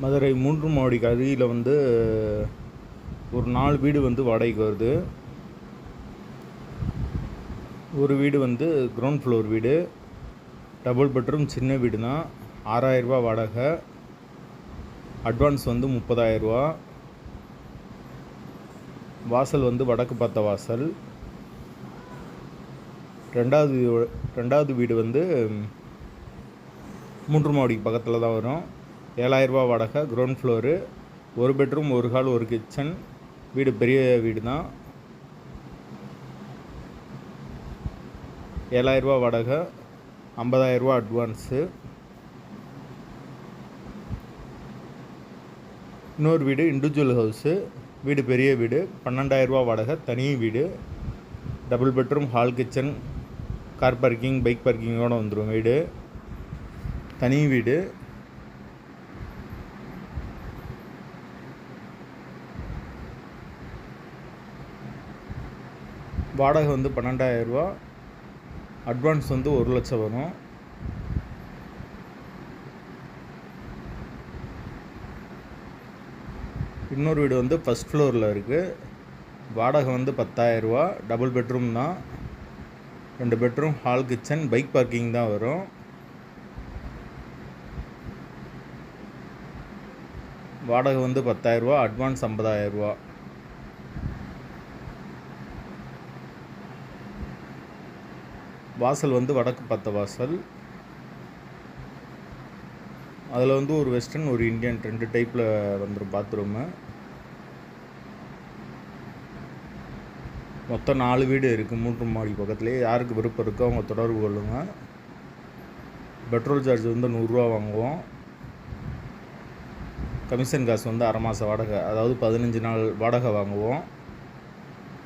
மதுரை மூன்று மாடிக்கு அருகில் வந்து ஒரு நாலு வீடு வந்து வாடகைக்கு வருது. ஒரு வீடு வந்து கிரவுண்ட் ஃப்ளோர் வீடு. டபுள் பெட்ரூம் சின்ன வீடு தான் ஆறாயிரரூபா வாடகை. அட்வான்ஸ் வந்து முப்பதாயிரரூபா வாசல் வந்து வடக்கு பார்த்த வாசல். ரெண்டாவது ரெண்டாவது வீடு வந்து மூன்று மாடிக்கு பக்கத்தில் தான் வரும். ஏழாயிரரூபா வாடகை கிரவுண்ட் ஃப்ளோரு ஒரு பெட்ரூம் ஒரு ஹால் ஒரு கிச்சன் வீடு பெரிய வீடு தான். ஏழாயிரரூபா வாடகை ஐம்பதாயிரரூபா அட்வான்ஸு இன்னொரு வீடு இண்டிவிஜுவல் ஹவுஸு வீடு பெரிய வீடு பன்னெண்டாயிரரூபா வாடகை தனி வீடு. Double bedroom hall kitchen car parking bike பார்க்கிங்கோடு வந்துடும் வீடு. தனி வீடு. வாடகை வந்து பன்னெண்டாயிரரூபா அட்வான்ஸ் வந்து ஒரு லட்சம் வரும். இன்னொரு வீடு வந்து ஃபஸ்ட் ஃப்ளோரில் இருக்குது வாடகை வந்து பத்தாயிரரூபா டபுள் பெட்ரூம் தான். ரெண்டு bedroom hall kitchen bike parking தான் வரும். வாடகை வந்து பத்தாயிரரூபா அட்வான்ஸ் ஐம்பதாயிரரூபா வாசல் வந்து வடக்கு பார்த்த வாசல். அதில் வந்து ஒரு வெஸ்டர்ன் ஒரு இந்தியன் ரெண்டு டைப்பில் வந்துடும் பாத்ரூமு. மொத்தம் நாலு வீடு இருக்குது மூன்று மாடி பக்கத்துலேயே யாருக்கு விருப்பம் இருக்கோ அவங்க தொடர்பு கொள்ளுங்கள் பெட்ரோல் சார்ஜ் வந்து நூறுரூவா வாங்குவோம். கமிஷன் காசு வந்து அரை மாத வாடகை அதாவது பதினஞ்சு நாள் வாடகை வாங்குவோம்.